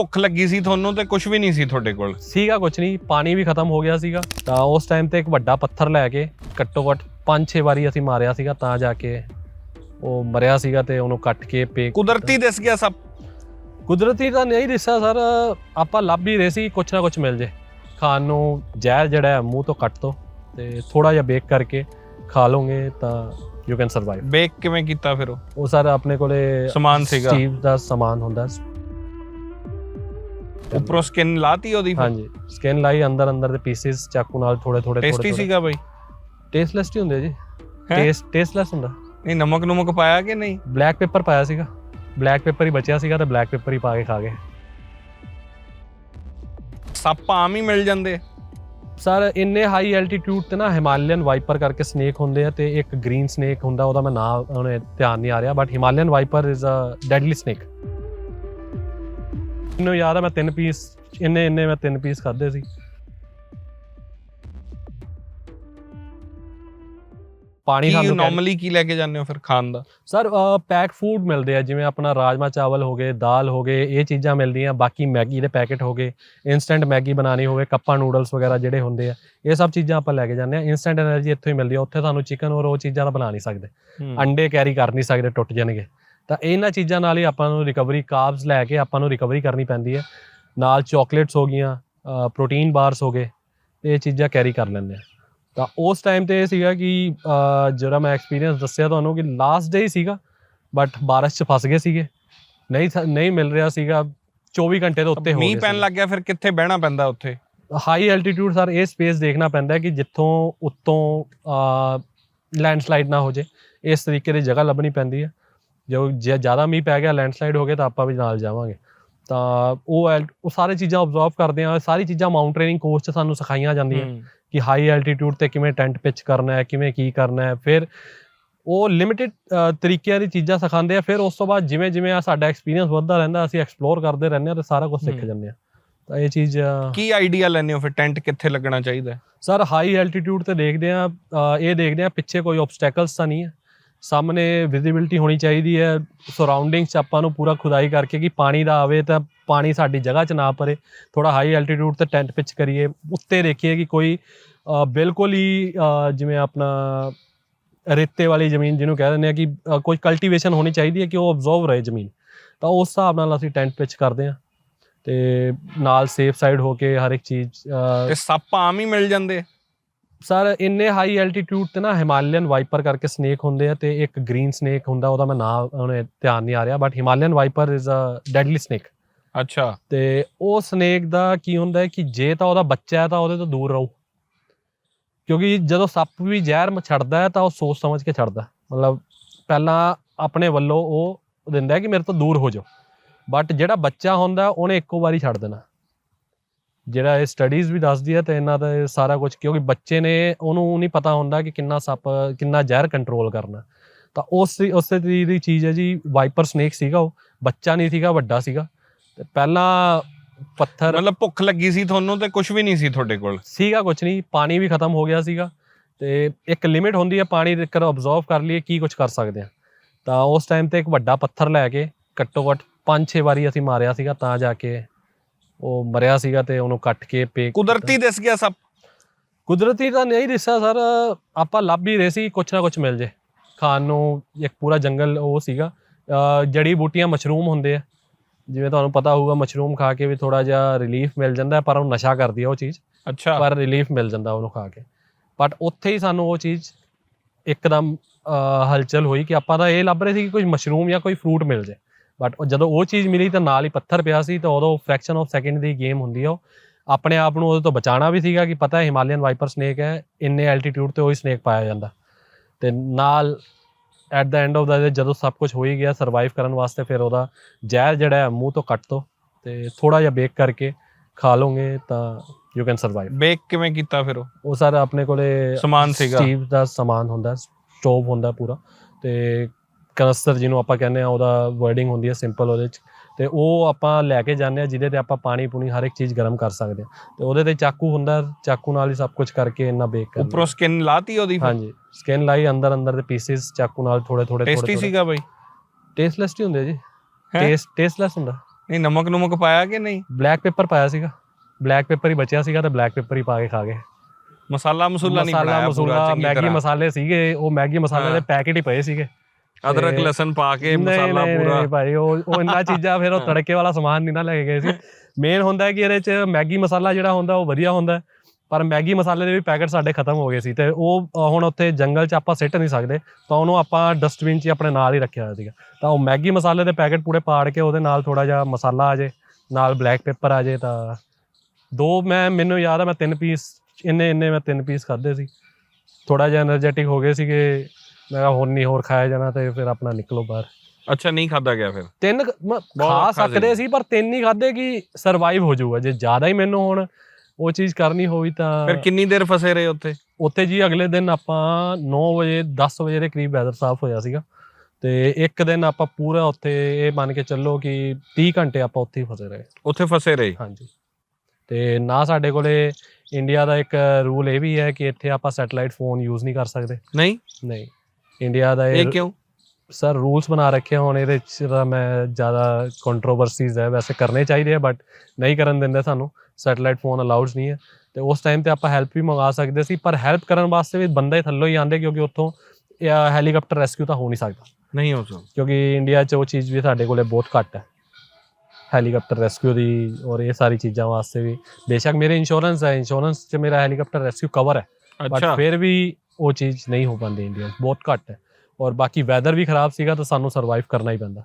ਭੁੱਖ ਲੱਗੀ ਸੀ ਤੁਹਾਨੂੰ ਤੇ ਕੁਝ ਵੀ ਨਹੀਂ ਸੀ ਤੁਹਾਡੇ ਕੋਲ? ਸੀਗਾ ਕੁਝ ਨਹੀਂ ਪਾਣੀ ਵੀ ਖਤਮ ਹੋ ਗਿਆ ਸੀਗਾ। ਤਾਂ ਉਸ ਟਾਈਮ ਤੇ ਇੱਕ ਵੱਡਾ ਪੱਥਰ ਲੈ ਕੇ ਘੱਟੋ ਘੱਟ 5-6 ਵਾਰੀ ਅਸੀਂ ਮਾਰਿਆ ਸੀਗਾ ਤਾਂ ਜਾ ਕੇ ਉਹ ਮਰਿਆ ਸੀਗਾ ਤੇ ਉਹਨੂੰ ਕੱਟ ਕੇ ਪੇ ਕੁਦਰਤੀ ਦਿਸ ਗਿਆ ਸਭ। ਕੁਦਰਤੀ ਤਾਂ ਨਹੀਂ ਦਿਸਿਆ ਸਰ ਆਪਾਂ ਲੱਭ ਹੀ ਰਹੇ ਸੀ ਕੁਛ ਨਾ ਕੁਛ ਮਿਲ ਜੇ। ਖਾਣ ਨੂੰ ਜ਼ਹਿਰ ਜਿਹੜਾ ਹੈ ਮੂੰਹ ਤੋਂ ਕੱਟ ਦੋ ਤੇ ਥੋੜਾ ਜਿਹਾ ਬੇਕ ਕਰਕੇ ਖਾ ਲੋਗੇ ਤਾਂ ਯੂ ਕੈਨ ਸਰਵਾਈਵ ਬੇਕ ਕਿਵੇਂ ਕੀਤਾ ਫਿਰ ਉਹ? ਉਹ ਸਰ ਆਪਣੇ ਕੋਲੇ ਸਮਾਨ ਸੀਗਾ। ਸਟੀਵ ਦਾ ਸਮਾਨ ਹੁੰਦਾ ਉੱਪਰੋਂ ਸਕਿਨ ਲਾਤੀ ਉਹਦੀ? ਹਾਂਜੀ ਸਕਿਨ ਲਾਈ ਅੰਦਰ ਅੰਦਰ ਦੇ ਪੀਸਿਸ ਚਾਕੂ ਨਾਲ ਥੋੜੇ ਥੋੜੇ ਟੇਸਟੀ ਸੀਗਾ ਬਾਈ। ਟੇਸਟਲੈਸ ਹੀ ਹੁੰਦੇ ਜੀ? ਟੇਸਟ ਟੇਸਟਲੈਸ ਹੁੰਦਾ। ਨਹੀਂ ਨਮਕ ਨਮਕ ਪਾਇਆ ਕਿ ਨਹੀਂ? ਬਲੈਕ ਪੇਪਰ ਪਾਇਆ ਸੀਗਾ। ਬਲੈਕ ਪੇਪਰ ਹੀ ਬਚਿਆ ਸੀਗਾ ਤੇ ਬਲੈਕ ਪੇਪਰ ਹੀ ਪਾ ਕੇ ਖਾ ਗਏ। ਸੱਪ ਆਮ ਹੀ ਮਿਲ ਜਾਂਦੇ। ਸਰ ਇੰਨੇ ਹਾਈ ਐਲਟੀਟਿਊਡ ਤੇ ਨਾ ਹਿਮਾਲਯਨ ਵਾਈਪਰ ਕਰਕੇ ਸਨੇਕ ਹੁੰਦੇ ਆ ਤੇ ਇੱਕ ਗ੍ਰੀਨ ਸਨੇਕ ਹੁੰਦਾ ਉਹਦਾ ਮੈਂ ਨਾਮ ਉਹਨੇ ਧਿਆਨ ਨਹੀਂ ਆ ਰਿਹਾ but Himalayan viper is a deadly snake ਮੈਨੂੰ ਯਾਦ ਆ ਮੈਂ ਤਿੰਨ ਪੀਸ ਇੰਨੇ ਇੰਨੇ ਮੈਂ ਤਿੰਨ ਪੀਸ ਖਾਦੇ ਸੀ। ਪਾਣੀ ਕੀ ਸਾਨੂੰ ਕੀ ਲੈ ਕੇ ਜਾਂਦੇ ਹੋ ਫਿਰ ਖਾਣ ਦਾ? ਸਰ ਪੈਕ ਫੂਡ ਮਿਲਦੇ ਆ ਜਿਵੇਂ ਆਪਣਾ ਰਾਜਮਾ ਚਾਵਲ ਹੋ ਗਏ ਦਾਲ ਹੋ ਗਏ ਇਹ ਚੀਜ਼ਾਂ ਮਿਲਦੀਆਂ ਬਾਕੀ ਮੈਗੀ ਦੇ ਪੈਕੇਟ ਹੋ ਗਏ ਇਨਸਟੈਂਟ ਮੈਗੀ ਬਣਾਣੀ ਹੋਵੇ ਕੱਪਾ ਨੂਡਲਸ ਵਗੈਰਾ ਜਿਹੜੇ ਹੁੰਦੇ ਆ ਇਹ ਸਭ ਚੀਜ਼ਾਂ ਆਪਾਂ ਲੈ ਕੇ ਜਾਂਦੇ ਆ ਇਨਸਟੈਂਟ એનર્ਜੀ ਇੱਥੋਂ ਹੀ ਮਿਲਦੀ ਆ ਉੱਥੇ ਤੁਹਾਨੂੰ ਚਿਕਨ ਔਰ ਉਹ ਚੀਜ਼ਾਂ ਦਾ ਬਣਾ ਨਹੀਂ ਸਕਦੇ ਅੰਡੇ ਕੈਰੀ ਕਰ ਨਹੀਂ ਸਕਦੇ ਟੁੱਟ ਜਾਣਗੇ। ਤਾਂ ਇਹਨਾਂ ਚੀਜ਼ਾਂ ਨਾਲ ਹੀ ਆਪਾਂ ਨੂੰ ਰਿਕਵਰੀ ਕਾਰਬਸ ਲੈ ਕੇ ਆਪਾਂ ਨੂੰ ਰਿਕਵਰੀ ਕਰਨੀ ਪੈਂਦੀ ਹੈ। ਨਾਲ ਚਾਕਲੇਟਸ ਹੋ ਗਈਆਂ ਪ੍ਰੋਟੀਨ ਬਾਰਸ ਹੋ ਗਏ ਇਹ ਚੀਜ਼ਾਂ ਕੈਰੀ ਕਰ ਲੈਂਦੇ ਆ ਤਾਂ ਉਸ ਟਾਈਮ ਤੇ ਇਹ ਸੀਗਾ ਕਿ ਜਿਹੜਾ ਮੈਂ ਐਕਸਪੀਰੀਅੰਸ ਦੱਸਿਆ ਤੁਹਾਨੂੰ ਕਿ ਲਾਸਟ ਡੇ ਹੀ ਸੀਗਾ ਬਟ ਬਾਰਿਸ਼ 'ਚ ਫਸ ਗਏ ਸੀਗੇ। ਨਹੀਂ ਨਹੀਂ ਮਿਲ ਰਿਹਾ ਸੀਗਾ 24 ਘੰਟੇ ਤੋਂ ਉੱਤੇ ਹੋ ਮੀਂਹ ਗਏ ਪੈਣ ਸੀਗੇ। ਲੱਗ ਗਿਆ ਫਿਰ ਕਿੱਥੇ ਬਹਿਣਾ ਪੈਂਦਾ ਉੱਥੇ? ਹਾਈ ਐਲਟੀਟਿਊਡ ਸਰ ਇਹ ਸਪੇਸ ਦੇਖਣਾ ਪੈਂਦਾ ਹੈ ਕਿ ਜਿੱਥੋਂ ਉੱਤੋਂ ਲੈਂਡਸਲਾਈਡ ਨਾ ਹੋ ਜੇ ਇਸ ਤਰੀਕੇ ਦੀ ਜਗ੍ਹਾ ਲੱਭਣੀ ਪੈਂਦੀ ਹੈ। ਜੋ ਜੇ ਜ਼ਿਆਦਾ ਮੀਂਹ ਪੈ ਗਿਆ ਲੈਂਡਸਲਾਈਡ ਹੋ ਗਿਆ ਤਾਂ ਆਪਾਂ ਵੀ ਨਾਲ ਜਾਵਾਂਗੇ। ਤਾਂ ਉਹ ਉਹ ਸਾਰੇ ਚੀਜ਼ਾਂ ਆਬਜ਼ਰਵ ਕਰਦੇ ਆ ਸਾਰੀ ਚੀਜ਼ਾਂ ਮਾਊਂਟ ਟ੍ਰੇਨਿੰਗ ਕੋਰਸ 'ਚ ਸਾਨੂੰ ਸਿਖਾਈਆਂ ਜਾਂਦੀਆਂ ਕਿ ਹਾਈ ਐਲਟੀਟਿਊਡ ਤੇ ਕਿਵੇਂ ਟੈਂਟ ਪਿਚ ਕਰਨਾ ਹੈ ਕਿਵੇਂ ਕੀ ਕਰਨਾ ਹੈ। ਫਿਰ ਉਹ ਲਿਮਿਟਿਡ ਤਰੀਕਿਆਂ ਦੀ ਚੀਜ਼ਾਂ ਸਿਖਾਉਂਦੇ ਆ ਫਿਰ ਉਸ ਤੋਂ ਬਾਅਦ ਜਿਵੇਂ ਜਿਵੇਂ ਆ ਸਾਡਾ ਐਕਸਪੀਰੀਅੰਸ ਵੱਧਦਾ ਰਹਿੰਦਾ ਅਸੀਂ ਐਕਸਪਲੋਰ ਕਰਦੇ ਰਹਿੰਦੇ ਆ ਤੇ ਸਾਰਾ ਕੁਝ ਸਿੱਖ। ਜਾਂਦੇ ਆ। ਤਾਂ ਇਹ ਚੀਜ਼ ਕੀ ਆਈਡੀਆ ਲੈਣੇ ਹੋ ਫਿਰ? ਟੈਂਟ ਕਿੱਥੇ ਲੱਗਣਾ ਚਾਹੀਦਾ? ਸਰ ਹਾਈ ਐਲਟੀਟਿਊਡ ਤੇ ਦੇਖਦੇ ਆ ਇਹ ਦੇਖਦੇ ਆ ਪਿੱਛੇ ਕੋਈ ਆਬਸਟੈਕਲਸ ਤਾਂ ਨਹੀਂ ਹੈ। ਸਾਹਮਣੇ ਵਿਜ਼ਿਬਿਲਟੀ ਹੋਣੀ ਚਾਹੀਦੀ ਹੈ ਸਰਾਊਂਡਿੰਗਸ ਆਪਾਂ ਨੂੰ ਪੂਰਾ ਖੁਦਾਈ ਕਰਕੇ ਕਿ ਪਾਣੀ ਦਾ ਆਵੇ ਤਾਂ ਪਾਣੀ ਸਾਡੀ ਜਗ੍ਹਾ 'ਚ ਨਾ ਪਰੇ। ਥੋੜਾ ਹਾਈ ਐਲਟੀਟਿਊਡ ਤੇ ਟੈਂਟ ਪਿਚ ਕਰੀਏ। ਉੱਤੇ ਦੇਖੀਏ ਕਿ ਕੋਈ ਬਿਲਕੁਲ ਹੀ ਜਿਵੇਂ ਆਪਣਾ ਰੇਤੇ ਵਾਲੀ ਜ਼ਮੀਨ ਜਿਹਨੂੰ ਕਹਿ ਦਿੰਦੇ ਆ ਕਿ ਕੋਈ ਕਲਟੀਵੇਸ਼ਨ ਹੋਣੀ ਚਾਹੀਦੀ ਹੈ ਕਿ ਉਹ ਅਬਜ਼ਰਵ ਰਹੇ ਜ਼ਮੀਨ। ਤਾਂ ਉਸ ਹਿਸਾਬ ਨਾਲ ਅਸੀਂ ਟੈਂਟ ਪਿਚ ਕਰਦੇ ਆ ਤੇ ਨਾਲ ਸੇਫ ਸਾਈਡ ਹੋ ਕੇ ਹਰ ਇੱਕ ਚੀਜ਼ ਤੇ ਸੱਪ ਆਮ ਹੀ ਮਿਲ ਜਾਂਦੇ। ਸਰ ਇੰਨੇ ਹਾਈ ਐਲਟੀਟਿਊਡ ਤੇ ਨਾ ਹਿਮਾਲਯਨ ਵਾਈਪਰ ਕਰਕੇ ਸਨੇਕ ਹੁੰਦੇ ਆ ਤੇ ਇੱਕ ਗ੍ਰੀਨ ਸਨੇਕ ਹੁੰਦਾ ਉਹਦਾ ਮੈਂ ਨਾਮ ਉਹਨੇ ਧਿਆਨ ਨਹੀਂ ਆ ਰਿਹਾ but Himalayan viper is a deadly snake ਅੱਛਾ। ਤੇ ਉਹ ਸਨੇਕ ਦਾ ਕੀ ਹੁੰਦਾ ਹੈ ਕਿ ਜੇ ਤਾਂ ਉਹਦਾ ਬੱਚਾ ਹੈ ਤਾਂ ਉਹਦੇ ਤੋਂ ਦੂਰ ਰਹੋ। ਕਿਉਂਕਿ ਜਦੋਂ ਸੱਪ ਵੀ ਜ਼ਹਿਰ ਛੱਡਦਾ ਹੈ ਤਾਂ ਉਹ ਸੋਚ ਸਮਝ ਕੇ ਛੱਡਦਾ। ਮਤਲਬ ਪਹਿਲਾਂ ਆਪਣੇ ਵੱਲੋਂ ਉਹ ਦਿੰਦਾ ਹੈ ਕਿ ਮੇਰੇ ਤੋਂ ਦੂਰ ਹੋ ਜਾਓ। ਬਟ ਜਿਹੜਾ ਬੱਚਾ ਹੁੰਦਾ ਉਹਨੇ ਇੱਕੋ ਵਾਰੀ ਛੱਡ ਦੇਣਾ। ਜਿਹੜਾ ਇਹ ਸਟੱਡੀਜ਼ ਵੀ ਦੱਸਦੀ ਹੈ ਤੇ ਇਹਨਾਂ ਦਾ ਇਹ ਸਾਰਾ ਕੁਝ ਕਿਉਂਕਿ ਬੱਚੇ ਨੇ ਉਹਨੂੰ ਨਹੀਂ ਪਤਾ ਹੁੰਦਾ ਕਿ ਕਿੰਨਾ ਸੱਪ ਕਿੰਨਾ ਜ਼ਹਿਰ ਕੰਟਰੋਲ ਕਰਨਾ। ਤਾਂ ਉਸ ਉਸੇ ਤਰੀਕੇ ਦੀ ਚੀਜ਼ ਹੈ ਜੀ ਵਾਈਪਰ ਸਨੇਕ ਸੀਗਾ ਉਹ ਬੱਚਾ ਨਹੀਂ ਸੀਗਾ ਵੱਡਾ ਸੀਗਾ। ਤੇ ਪਹਿਲਾਂ ਪੱਥਰ ਮਤਲਬ ਭੁੱਖ ਲੱਗੀ ਸੀ ਤੁਹਾਨੂੰ ਤੇ ਕੁਝ ਵੀ ਨਹੀਂ ਸੀ ਤੁਹਾਡੇ ਕੋਲ? ਸੀਗਾ ਕੁਝ ਨਹੀਂ ਪਾਣੀ ਵੀ ਖਤਮ ਹੋ ਗਿਆ ਸੀਗਾ। ਤੇ ਇੱਕ ਲਿਮਿਟ ਹੁੰਦੀ ਹੈ ਪਾਣੀ ਦੇ ਕਰ ਅਬਜ਼ਰਵ ਕਰ ਲਈਏ ਕੀ ਕੁਝ ਕਰ ਸਕਦੇ ਆ ਤਾਂ ਉਸ ਟਾਈਮ ਤੇ ਇੱਕ ਵੱਡਾ ਪੱਥਰ ਲੈ ਕੇ ਘੱਟੋ ਘੱਟ 5-6 ਵਾਰੀ ਅਸੀਂ ਮਾਰਿਆ ਸੀਗਾ ਤਾਂ ਜਾ ਕੇ ਉਹ ਮਰਿਆ ਸੀਗਾ ਤੇ ਉਹਨੂੰ ਕੱਟ ਕੇ ਪੇ ਕੁਦਰਤੀ ਦਿਸ ਗਿਆ ਸਭ। ਕੁਦਰਤੀ ਤਾਂ ਨਹੀਂ ਦਿਸਿਆ ਸਰ ਆਪਾਂ ਲੱਭ ਹੀ ਰਹੇ ਸੀ ਕੁਛ ਨਾ ਕੁਛ ਮਿਲ ਜੇ। ਖਾਣ ਨੂੰ ਇੱਕ ਪੂਰਾ ਜੰਗਲ ਉਹ ਸੀਗਾ। ਜੜੀ ਬੂਟੀਆਂ ਮਸ਼ਰੂਮ ਹੁੰਦੇ ਆ। ਜਿਵੇਂ ਤੁਹਾਨੂੰ ਪਤਾ ਹੋਊਗਾ ਮਸ਼ਰੂਮ ਖਾ ਕੇ ਵੀ ਥੋੜਾ ਜਿਹਾ ਰਿਲੀਫ ਮਿਲ ਜਾਂਦਾ ਪਰ ਉਹ ਨਸ਼ਾ ਕਰਦੀ ਹੈ ਉਹ ਚੀਜ਼। ਅੱਛਾ। ਪਰ ਰਿਲੀਫ ਮਿਲ ਜਾਂਦਾ ਉਹਨੂੰ ਖਾ ਕੇ। ਬਟ ਉੱਥੇ ਹੀ ਸਾਨੂੰ ਉਹ ਚੀਜ਼ ਇੱਕਦਮ ਹਲਚਲ ਹੋਈ ਕਿ ਆਪਾਂ ਤਾਂ ਇਹ ਲੱਭ ਰਹੇ ਸੀ ਕਿ ਕੋਈ ਮਸ਼ਰੂਮ ਜਾਂ ਕੋਈ ਫਰੂਟ ਮਿਲ ਜੇ। ਬਟ ਜਦੋਂ ਉਹ ਚੀਜ਼ ਮਿਲੀ ਤਾਂ ਨਾਲ ਹੀ ਪੱਥਰ ਪਿਆ ਸੀ ਤਾਂ ਉਦੋਂ ਫ੍ਰੈਕਸ਼ਨ ਆਫ ਸੈਕਿੰਡ ਦੀ ਗੇਮ ਹੁੰਦੀ ਆ ਉਹ। ਆਪਣੇ ਆਪ ਨੂੰ ਉਹਦੇ ਤੋਂ ਬਚਾਉਣਾ ਵੀ ਸੀਗਾ ਕਿ ਪਤਾ ਹੈ ਹਿਮਾਲਯਨ ਵਾਈਪਰ ਸਨੇਕ ਹੈ ਇੰਨੇ ਐਲਟੀਟਿਊਡ ਤੇ ਉਹੀ ਸਨੇਕ ਪਾਇਆ ਜਾਂਦਾ। ਤੇ ਨਾਲ at the end of the ਜਦੋਂ ਸਭ ਕੁਝ ਹੋ ਹੀ ਗਿਆ ਸਰਵਾਈਵ ਕਰਨ ਵਾਸਤੇ ਫਿਰ ਉਹਦਾ ਜ਼ਹਿਰ ਜਿਹੜਾ ਹੈ ਮੂੰਹ ਤੋਂ ਕੱਟ ਦੋ ਤੇ ਥੋੜਾ ਜਿਹਾ ਬੇਕ ਕਰਕੇ ਖਾ ਲੋਗੇ ਤਾਂ ਯੂ ਕੈਨ ਸਰਵਾਈਵ ਬੇਕ ਕਿਵੇਂ ਕੀਤਾ ਫਿਰ ਉਹ? ਉਹ ਸਰ ਆਪਣੇ ਕੋਲੇ ਸਮਾਨ ਸੀਗਾ। ਸਟੀਵ ਦਾ ਸਮਾਨ ਹੁੰਦਾ ਸਟੋਵ ਹੁੰਦਾ ਪੂਰਾ ਤੇ ਕਨਸਟਰ ਜਿਹਨੂੰ ਆਪਾਂ ਕਹਿੰਦੇ ਆ ਉਹਦਾ ਵਰਡਿੰਗ ਹੁੰਦੀ ਹੈ ਸਿੰਪਲ ਉਹਦੇ ਚ। ਤੇ ਉਹ ਆਪਾਂ ਲੈ ਕੇ ਜਾਂਦੇ ਆ ਜਿਹਦੇ ਤੇ ਆਪਾਂ ਪਾਣੀ ਪੂਣੀ ਹਰ ਇੱਕ ਚੀਜ਼ ਗਰਮ ਕਰ ਸਕਦੇ ਆ। ਤੇ ਉਹਦੇ ਤੇ ਚਾਕੂ ਹੁੰਦਾ ਚਾਕੂ ਨਾਲ ਹੀ ਸਭ ਕੁਝ ਕਰਕੇ ਇੰਨਾ ਬੇਕ ਕਰਨਾ। ਉੱਪਰੋਂ ਸਕਿਨ ਲਾਤੀ ਉਹਦੀ? ਹਾਂਜੀ ਸਕਿਨ ਲਾਈ ਅੰਦਰ ਅੰਦਰ ਦੇ ਪੀਸਿਸ ਚਾਕੂ ਨਾਲ ਥੋੜੇ ਥੋੜੇ ਟੇਸਟੀ ਸੀਗਾ ਬਾਈ। ਟੇਸਟਲੈਸ ਹੀ ਹੁੰਦੇ ਜੀ? ਟੇਸਟ ਟੇਸਟਲੈਸ ਹੁੰਦਾ। ਨਹੀਂ ਨਮਕ ਨਮਕ ਪਾਇਆ ਕਿ ਨਹੀਂ? ਬਲੈਕ ਪੇਪਰ ਪਾਇਆ ਸੀਗਾ। ਬਲੈਕ ਪੇਪਰ ਹੀ ਬਚਿਆ ਸੀਗਾ ਤੇ ਬਲੈਕ ਪੇਪਰ ਹੀ ਪਾ ਕੇ ਖਾ ਗਏ। ਮਸਾਲਾ ਮਸੂਲਾ ਨਹੀਂ ਮਸਾਲਾ ਬਣਾਇਆ ਮਸੂਲਾ ਚੰਗੀ ਮੈਗੀ ਮਸਾਲੇ ਸੀਗੇ ਉਹ ਮੈਗੀ ਮਸਾਲੇ। ਦੇ ਪੈਕੇਟ ਹੀ ਪਏ ਸੀਗੇ। ਅਦਰਕ ਲਸਣ ਪਾ ਕੇ ਮਸਾਲਾ ਪੂਰਾ। ਨਹੀਂ ਭਾਈ ਉਹ ਉਹ ਇੰਨਾ ਚੀਜ਼ਾਂ ਫਿਰ ਉਹ ਤੜਕੇ ਵਾਲਾ ਸਮਾਨ ਨਹੀਂ ਨਾ ਲੈ ਕੇ ਗਏ ਸੀ। ਮੇਨ ਹੁੰਦਾ ਹੈ ਕਿ ਇਹਦੇ ਚ ਮੈਗੀ ਮਸਾਲਾ ਜਿਹੜਾ ਹੁੰਦਾ ਉਹ ਵਧੀਆ ਹੁੰਦਾ ਪਰ ਮੈਗੀ ਮਸਾਲੇ ਦੇ ਵੀ ਪੈਕਟ ਸਾਡੇ ਖਤਮ ਹੋ ਗਏ ਸੀ ਤੇ ਉਹ ਹੁਣ ਉੱਥੇ ਜੰਗਲ 'ਚ ਆਪਾਂ ਸਿੱਟ ਨਹੀਂ ਸਕਦੇ। ਤਾਂ ਉਹਨੂੰ ਆਪਾਂ ਡਸਟਬਿਨ 'ਚ ਆਪਣੇ ਨਾਲ ਹੀ ਰੱਖਿਆ ਹੋਇਆ ਸੀਗਾ। ਤਾਂ ਉਹ ਮੈਗੀ ਮਸਾਲੇ ਦੇ ਪੈਕੇਟ ਪੂਰੇ ਪਾੜ ਕੇ ਉਹਦੇ ਨਾਲ ਥੋੜਾ ਜਿਹਾ ਮਸਾਲਾ ਆ ਜੇ ਨਾਲ ਬਲੈਕ ਪੇਪਰ ਆ ਜੇ ਤਾਂ ਦੋ ਮੈਂ ਮੈਨੂੰ ਯਾਦ ਆ ਮੈਂ ਤਿੰਨ ਪੀਸ ਇੰਨੇ ਇੰਨੇ ਮੈਂ ਤਿੰਨ ਪੀਸ ਖਾਦੇ ਸੀ। ਥੋੜਾ ਜਿਹਾ એનર્ਜੈਟਿਕ ਹੋ ਗਏ ਸੀਗੇ। ਮੈਂ ਕਿਹਾ ਹੁਣ ਨਹੀਂ ਹੋਰ ਖਾਇਆ ਜਾਣਾ ਤੇ ਫਿਰ ਆਪਣਾ ਨਿਕਲੋ ਬਾਹਰ। ਅੱਛਾ ਨਹੀਂ ਖਾਦਾ ਗਿਆ ਫਿਰ? ਤਿੰਨ ਮ- ਖਾ ਔਖਾ ਸੀ। ਸਕਦੇ ਸੀ ਪਰ ਤਿੰਨ ਹੀ ਖਾਦੇ ਕਿ ਸਰਵਾਈਵ ਹੋ ਜਾਊਗਾ। ਜੇ ਜ਼ਿਆਦਾ ਹੀ ਮੈਨੂੰ ਹੁਣ ਉਹ ਚੀਜ਼ ਕਰਨੀ ਹੋਈ ਤਾਂ ਫਿਰ ਕਿੰਨੀ ਦੇਰ ਫਸੇ ਰਹੇ ਉੱਥੇ? ਉੱਥੇ ਜੀ ਅਗਲੇ ਦਿਨ ਆਪਾਂ 9 ਵਜੇ 10 ਵਜੇ ਦੇ ਕਰੀਬ ਵੈਦਰ ਸਾਫ਼ ਹੋਇਆ ਸੀਗਾ। ਤੇ ਇੱਕ ਦਿਨ ਆਪਾਂ ਪੂਰਾ ਉੱਥੇ ਇਹ ਮੰਨ ਕੇ ਚੱਲੋ ਕਿ 30 ਘੰਟੇ ਆਪਾਂ ਉੱਥੇ ਹੀ ਫਸੇ ਰਹੇ। ਉੱਥੇ ਫਸੇ ਰਹੇ? ਹਾਂਜੀ। ਤੇ ਨਾ ਸਾਡੇ ਕੋਲੇ ਇੰਡੀਆ ਦਾ ਇੱਕ ਰੂਲ ਇਹ ਵੀ ਹੈ ਕਿ ਇੱਥੇ ਆਪਾਂ ਸੈਟੇਲਾਈਟ ਫੋਨ ਯੂਜ਼ ਨਹੀਂ ਕਰ ਸਕਦੇ। ਨਹੀਂ? ਨਹੀਂ। ਇੰਡੀਆ ਦਾ ਇਹ ਕਿਉਂ? ਸਰ ਰੂਲਸ ਬਣਾ ਰੱਖੇ ਹੁਣ ਇਹਦੇ ਚ ਤਾਂ ਮੈਂ ਜ਼ਿਆਦਾ ਕੰਟਰੋਵਰਸੀਜ਼ ਹੈ ਵੈਸੇ ਕਰਨੇ ਚਾਹੀਦੇ ਆ ਬਟ ਨਹੀਂ ਕਰਨ ਦਿੰਦੇ ਸਾਨੂੰ। ਸੈਟੇਲਾਈਟ ਫੋਨ ਅਲਾਉਡਸ ਨਹੀਂ ਹੈ। ਤੇ ਉਸ ਟਾਈਮ ਤੇ ਆਪਾਂ ਹੈਲਪ ਵੀ ਮੰਗਾ ਸਕਦੇ ਸੀ ਪਰ ਹੈਲਪ ਕਰਨ ਵਾਸਤੇ ਵੀ ਬੰਦੇ ਥੱਲੋਂ ਹੀ ਆਂਦੇ ਕਿਉਂਕਿ ਉੱਥੋਂ ਹੈਲੀਕਾਪਟਰ ਰੈਸਕਿਊ ਤਾਂ ਹੋ ਨਹੀਂ ਸਕਦਾ। ਨਹੀਂ ਹੋ ਸਕਦਾ। ਕਿਉਂਕਿ ਇੰਡੀਆ 'ਚ ਉਹ ਚੀਜ਼ ਵੀ ਸਾਡੇ ਕੋਲੇ ਬਹੁਤ ਘੱਟ ਹੈ। ਹੈਲੀਕਾਪਟਰ ਰੈਸਕਿਊ ਦੀ ਔਰ ਇਹ ਸਾਰੀ ਚੀਜ਼ਾਂ ਵਾਸਤੇ ਵੀ। ਬੇਸ਼ੱਕ ਮੇਰੇ ਇੰਸ਼ੋਰੈਂਸ ਹੈ ਇੰਸ਼ੋਰੈਂਸ 'ਚ ਮੇਰਾ ਹੈਲੀਕਾਪਟਰ ਰੈਸਕਿਊ ਕਵਰ ਹੈ। ਬਟ ਫਿਰ ਵੀ ਉਹ ਚੀਜ਼ ਨਹੀਂ ਹੋ ਪਾਉਂਦੀ ਇੰਡੀਆ 'ਚ ਬਹੁਤ ਘੱਟ ਹੈ। ਔਰ ਬਾਕੀ ਵੈਦਰ ਵੀ ਖਰਾਬ ਸੀਗਾ ਤਾਂ ਸਾਨੂੰ ਸਰਵਾਈਵ ਕਰਨਾ ਹੀ ਪੈਂਦਾ।